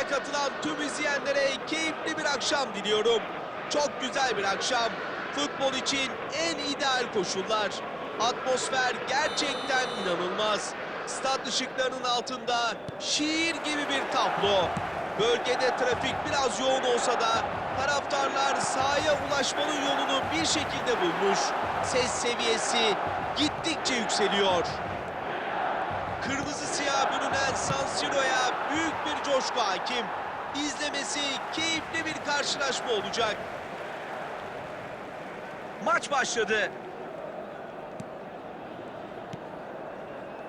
Bize katılan tüm izleyenlere keyifli bir akşam diliyorum. Çok güzel bir akşam. Futbol için en ideal koşullar. Atmosfer gerçekten inanılmaz. Stat ışıklarının altında şiir gibi bir tablo. Bölgede trafik biraz yoğun olsa da taraftarlar sahaya ulaşmanın yolunu bir şekilde bulmuş. Ses seviyesi gittikçe yükseliyor. Kırmızı siyah bürünen San Siro'ya büyük bir coşku hakim. İzlemesi keyifli bir karşılaşma olacak. Maç başladı.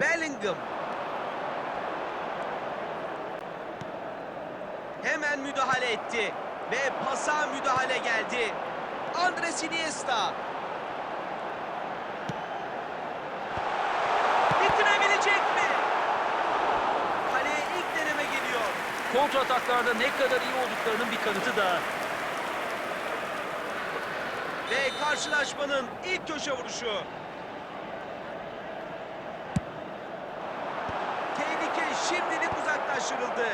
Bellingham. Hemen müdahale etti ve pasa müdahale geldi. Andres Iniesta. Bitirebilecek mi? Kaleye ilk deneme geliyor. Kontra ataklarda ne kadar iyi olduklarının bir kanıtı daha. Ve karşılaşmanın ilk köşe vuruşu. Tehlike şimdilik uzaklaştırıldı.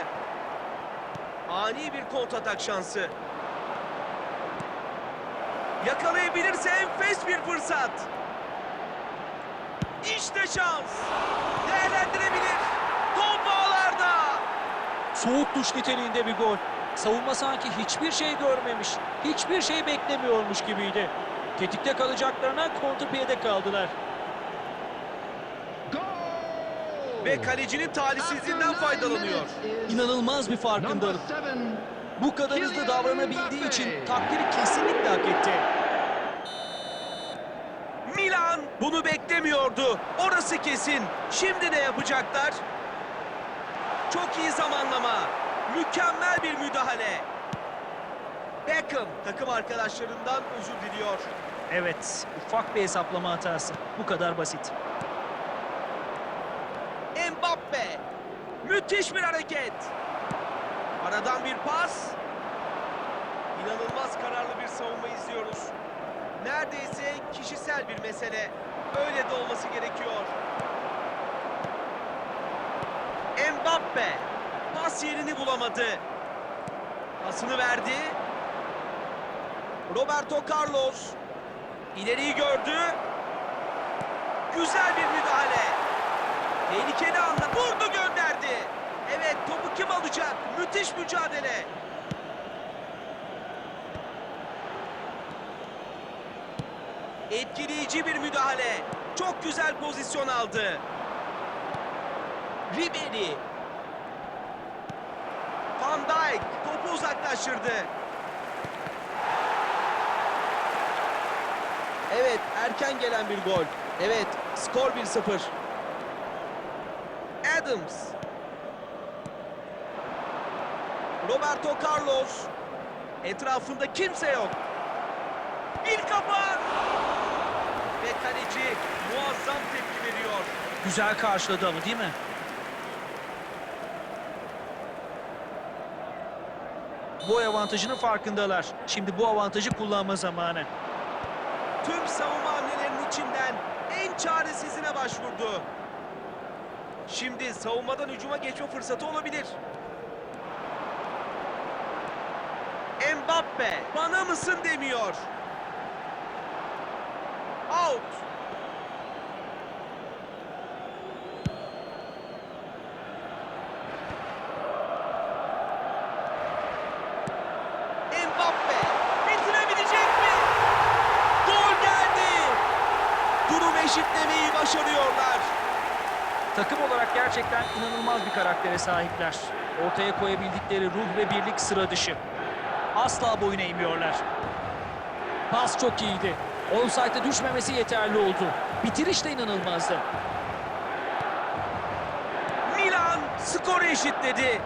Ani bir kontratak şansı. Yakalayabilirse enfes bir fırsat. İşte şans. Değerlendirebilir. Soğuk duş niteliğinde bir gol. Savunma sanki hiçbir şey görmemiş, hiçbir şey beklemiyormuş gibiydi. Tetikte kalacaklarına kontrpiyede kaldılar. Ve kalecinin talihsizliğinden faydalanıyor. İnanılmaz bir farkındalık. Bu kadar hızlı davranabildiği için takdiri kesinlikle hak etti. Milan bunu beklemiyordu. Orası kesin. Şimdi ne yapacaklar? Çok iyi zamanlama. Mükemmel bir müdahale. Beckham takım arkadaşlarından özür diliyor. Evet, ufak bir hesaplama hatası. Bu kadar basit. Mbappe. Müthiş bir hareket. Aradan bir pas. İnanılmaz kararlı bir savunma izliyoruz. Neredeyse kişisel bir mesele. Öyle de olması gerekiyor. Mbappe. Pas yerini bulamadı. Pasını verdi. Roberto Carlos. İleriyi gördü. Güzel bir müdahale. Tehlikeli anda vurdu gönderdi. Evet topu kim alacak? Müthiş mücadele. Etkileyici bir müdahale. Çok güzel pozisyon aldı. Ribery. Uzaklaştırdı. Evet erken gelen bir gol. Evet skor 1-0. Adams. Roberto Carlos. Etrafında kimse yok. Bir kafa. Ve kaleci muazzam tepki veriyor. Güzel karşıladı ama değil mi? Boy avantajının farkındalar. Şimdi bu avantajı kullanma zamanı. Tüm savunma hamlelerinin içinden en çaresizine başvurdu. Şimdi savunmadan hücuma geçme fırsatı olabilir. Mbappe bana mısın demiyor. Out. Mbappe bitirebilecek mi? Gol geldi. Durum eşitlemeyi başarıyorlar. Takım olarak gerçekten inanılmaz bir karaktere sahipler. Ortaya koyabildikleri ruh ve birlik sıra dışı. Asla boyun eğmiyorlar. Pas çok iyiydi. Offside'e düşmemesi yeterli oldu. Bitiriş de inanılmazdı. Milan skoru eşitledi.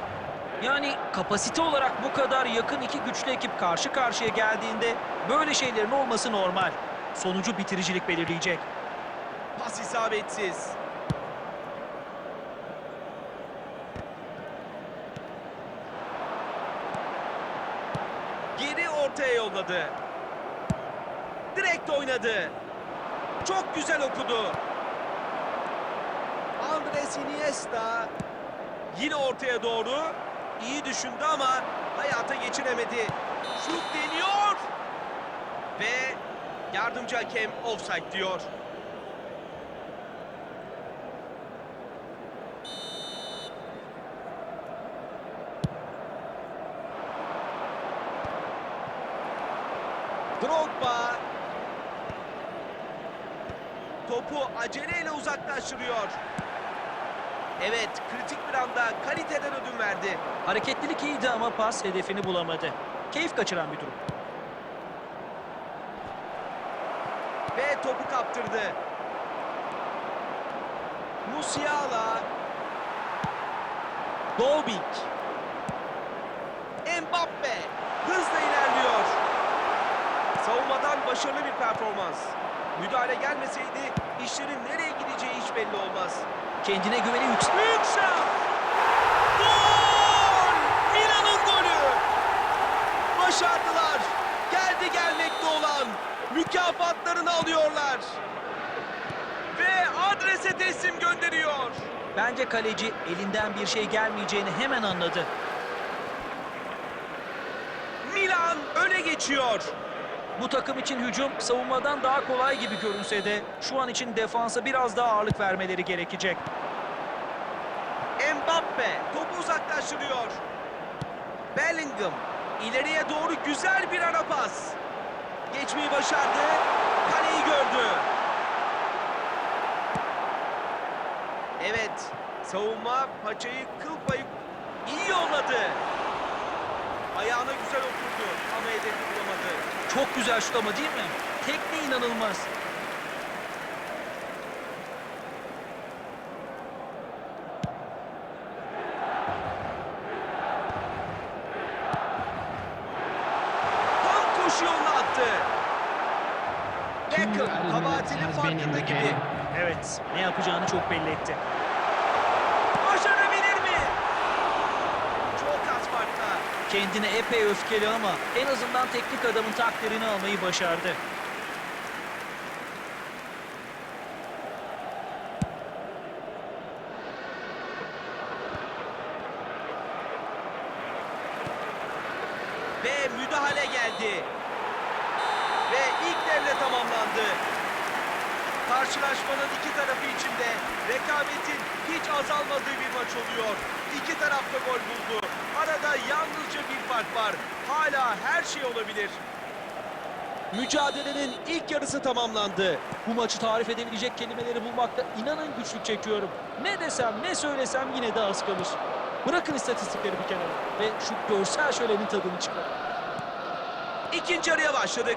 Yani kapasite olarak bu kadar yakın iki güçlü ekip karşı karşıya geldiğinde böyle şeylerin olması normal. Sonucu bitiricilik belirleyecek. Pas isabetsiz. Geri ortaya yolladı. Direkt oynadı. Çok güzel okudu. Andres Iniesta yine ortaya doğru iyi düşündü ama hayata geçiremedi. Şut deniyor. Ve yardımcı hakem offside diyor. Drogba topu aceleyle uzaklaştırıyor. Evet, kritik bir anda kaliteden ödün verdi. Hareketlilik iyiydi ama pas hedefini bulamadı. Keyif kaçıran bir durum. Ve topu kaptırdı. Musiala. Dolbik. Mbappe hızla ilerliyor. Savunmadan başarılı bir performans. Müdahale gelmeseydi işlerin nereye gideceği hiç belli olmaz. Kendine güveni yüksek. Şans! Gol! Milan'ın golü! Başardılar. Geldi gelmekte olan mükafatlarını alıyorlar. Ve adrese teslim gönderiyor. Bence kaleci elinden bir şey gelmeyeceğini hemen anladı. Milan öne geçiyor. Bu takım için hücum savunmadan daha kolay gibi görünse de şu an için defansa biraz daha ağırlık vermeleri gerekecek. Mbappe topu uzaklaştırıyor. Bellingham ileriye doğru güzel bir ara pas. Geçmeyi başardı. Kaleyi gördü. Evet, savunma paçayı kıl payı iyi yolladı. Ayağına güzel oturdu ama hedefi bulamadı. Çok güzel şut ama değil mi? Tekniği inanılmaz. Tam koşu yoluna attı. Beckham kabahatinin farkında gibi. Evet, ne yapacağını çok belli etti. Başarabilir mi? Çok az farkla. Kendine epey öfkeli ama en azından teknik adamın takdirini almayı başardı. Ve müdahale geldi. Ve ilk devre tamamlandı. Karşılaşmanın iki tarafı içinde rekabetin hiç azalmadığı bir maç oluyor. İki taraf da gol buldu. Arada yalnızca bir fark var. Hala her şey olabilir. Mücadelenin ilk yarısı tamamlandı. Bu maçı tarif edebilecek kelimeleri bulmakta inanın güçlük çekiyorum. Ne desem ne söylesem yine de az kalır. Bırakın istatistikleri bir kenara ve şu görsel şölenin tadını çıkarın. İkinci yarıya başladık.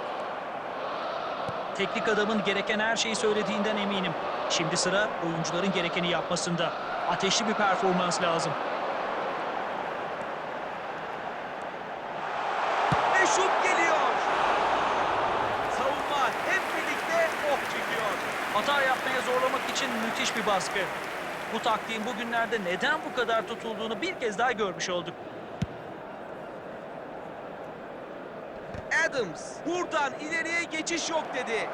Teknik adamın gereken her şeyi söylediğinden eminim. Şimdi sıra oyuncuların gerekeni yapmasında. Ateşli bir performans lazım. Ve şut geliyor. Savunma hep birlikte ok çekiyor. Hata yapmaya zorlamak için müthiş bir baskı. Bu taktiğin bugünlerde neden bu kadar tutulduğunu bir kez daha görmüş olduk. Adams buradan ileriye geçiş yok dedi.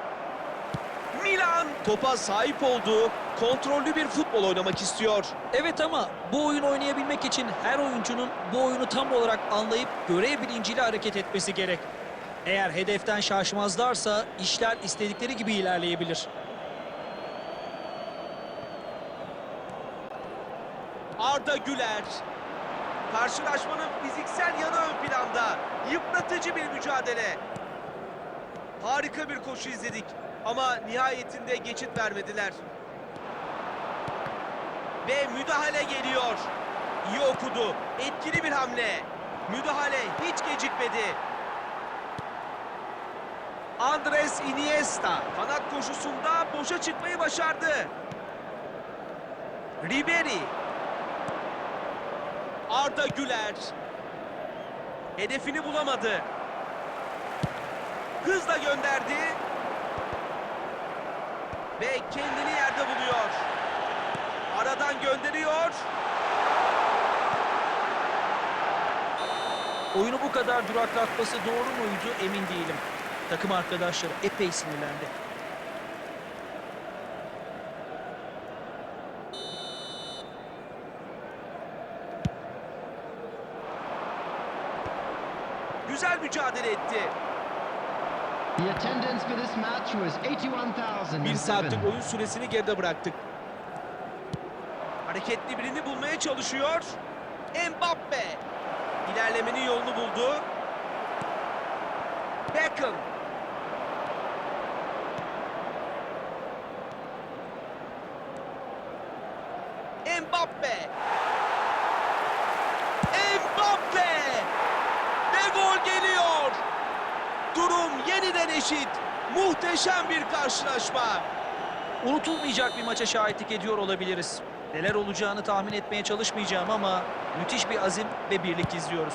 Milan topa sahip olduğu kontrollü bir futbol oynamak istiyor. Evet ama bu oyun oynayabilmek için her oyuncunun bu oyunu tam olarak anlayıp görev bilinciyle hareket etmesi gerek. Eğer hedeften şaşmazlarsa işler istedikleri gibi ilerleyebilir. Arda Güler. Karşılaşmanın fiziksel yanı ön planda. Yıpratıcı bir mücadele. Harika bir koşu izledik ama nihayetinde geçit vermediler. Ve müdahale geliyor. İyi okudu. Etkili bir hamle. Müdahale hiç gecikmedi. Andres Iniesta kanat koşusunda boşa çıkmayı başardı. Ribery Arda Güler hedefini bulamadı. Hızla gönderdi. Ve kendini yerde buluyor. Aradan gönderiyor. Oyunu bu kadar duraklatması doğru muydu emin değilim. Takım arkadaşları epey sinirlendi. Güzel mücadele etti. The attendance for this match was 81,007. Bir saatlik oyun süresini geride bıraktık. Hareketli birini bulmaya çalışıyor. Mbappe. İlerlemenin yolunu buldu. Beckham. Mbappe. Mbappe. Ve gol geliyor. Durum yeniden eşit. Muhteşem bir karşılaşma. Unutulmayacak bir maça şahitlik ediyor olabiliriz. Neler olacağını tahmin etmeye çalışmayacağım ama müthiş bir azim ve birlik izliyoruz.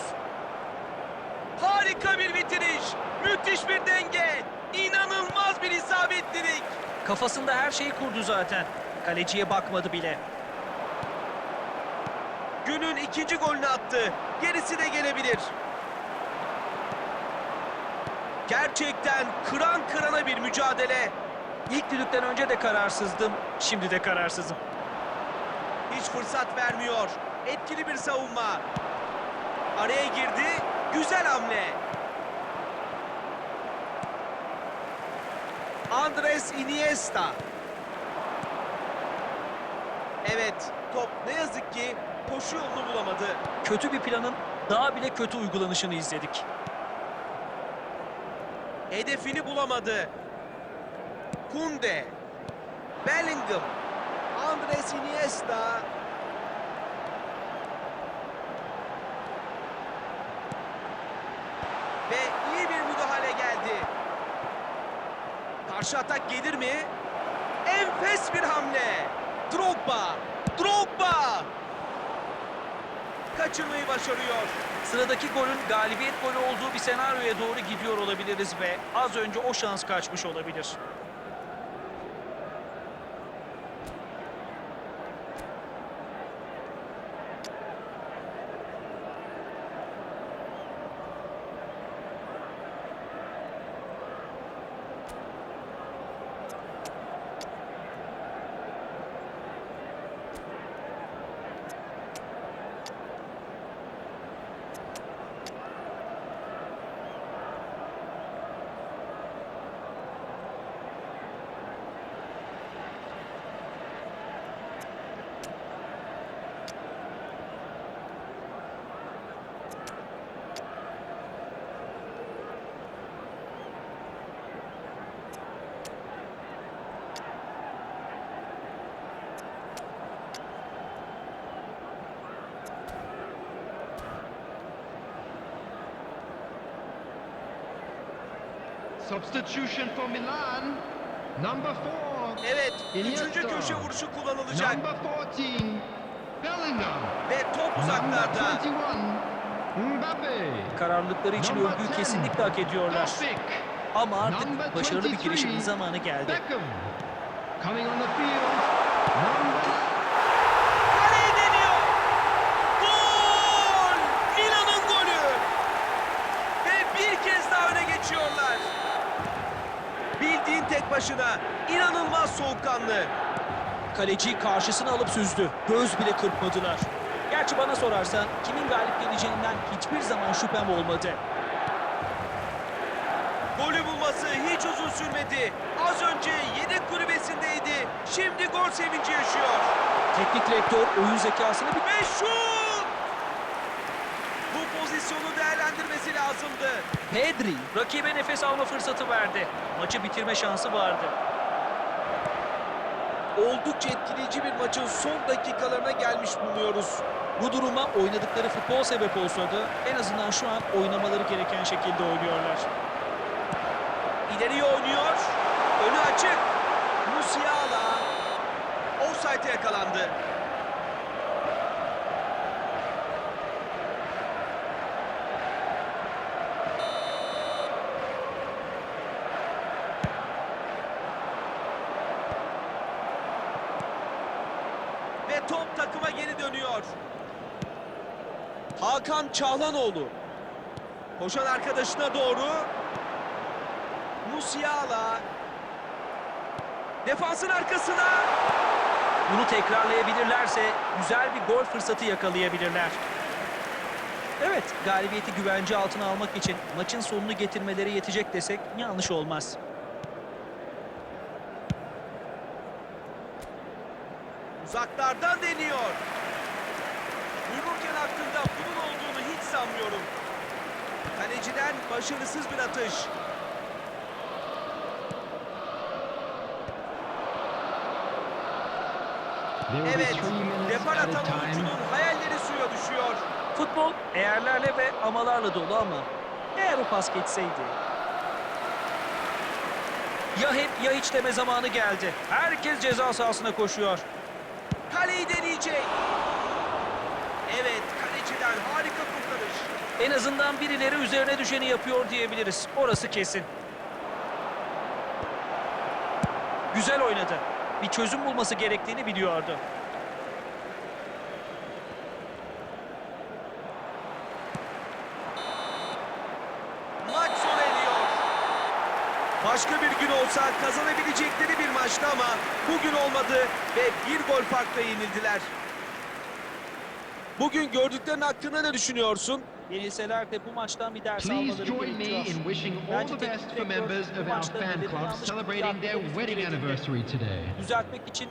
Harika bir bitiriş. Müthiş bir denge. İnanılmaz bir isabetlilik. Kafasında her şeyi kurdu zaten. Kaleciye bakmadı bile. Günün ikinci golünü attı. Gerisi de gelebilir. Gerçekten kıran kırana bir mücadele. İlk düdükten önce de kararsızdım, şimdi de kararsızım. Hiç fırsat vermiyor. Etkili bir savunma. Araya girdi. Güzel hamle. Andres Iniesta. Evet, top ne yazık ki koşu yolunu bulamadı. Kötü bir planın daha bile kötü uygulanışını izledik. Hedefini bulamadı. Kunde. Bellingham. Andres Iniesta. Ve iyi bir müdahale geldi. Karşı atak gelir mi? Enfes bir hamle. Drogba. Drogba. Kaçırmayı başarıyor. Sıradaki golün galibiyet golü olduğu bir senaryoya doğru gidiyor olabiliriz ve az önce o şans kaçmış olabilir. Substitution for Milan. Number 4. Evet, Iniesta. üçüncü köşe vuruşu kullanılacak. Number 14. Bellingham. Ve top Number uzaklarda. 21. Mbappe. Kararlılıkları için Number övgüyü 10. kesinlikle hak ediyorlar. Tofik. Ama Number artık başarılı bir 23. girişimin zamanı geldi. Beckham. Coming on the field. Number Kaleye deniyor. Gol! Milan'ın golü. Ve bir kez daha öne geçiyorlar. Bildiğin tek başına inanılmaz soğukkanlı. Kaleciyi karşısına alıp süzdü. Göz bile kırpmadılar. Gerçi bana sorarsan kimin galip geleceğinden hiçbir zaman şüphem olmadı. Golü bulması hiç uzun sürmedi. Az önce yedek kulübesindeydi. Şimdi gol sevinci yaşıyor. Teknik direktör oyun zekasını bir Ve şut! Bu pozisyonu değerlendirmesi lazımdı. Pedri rakibe nefes alma fırsatı verdi. Maçı bitirme şansı vardı. Oldukça etkileyici bir maçın son dakikalarına gelmiş bulunuyoruz. Bu duruma oynadıkları futbol sebep olsa da en azından şu an oynamaları gereken şekilde oynuyorlar. İleriye oynuyor. Önü açık. Musiala. Offside'e yakalandı. Ve top takıma geri dönüyor. Hakan Çağlanoğlu. Koşan arkadaşına doğru. Musiala. Defansın arkasına. Bunu tekrarlayabilirlerse güzel bir gol fırsatı yakalayabilirler. Evet, galibiyeti güvence altına almak için maçın sonunu getirmeleri yetecek desek yanlış olmaz. Uzaklardan deniyor. Vururken aklında bunun olduğunu sanmıyorum. Kaleciden başarısız bir atış. Evet, depar atan oyuncunun hayalleri suya düşüyor. Futbol eğerlerle ve amalarla dolu ama eğer o pas geçseydi. Ya hep ya hiç deme zamanı geldi. Herkes ceza sahasına koşuyor. Kaleyi deneyecek. Evet, kaleciden harika kurtarış. En azından birileri üzerine düşeni yapıyor diyebiliriz. Orası kesin. Güzel oynadı. Bir çözüm bulması gerektiğini biliyordu. Maç sona eriyor. Başka bir gün olsa kazanabilecekleri bir maçtı ama bugün olmadı ve bir gol farkla yenildiler. Bugün gördüklerin hakkında ne düşünüyorsun? Yenilseler de bu maçtan bir ders Please almaları join me in wishing all the best for members of our fan club celebrating their wedding anniversary today. Düzeltmek için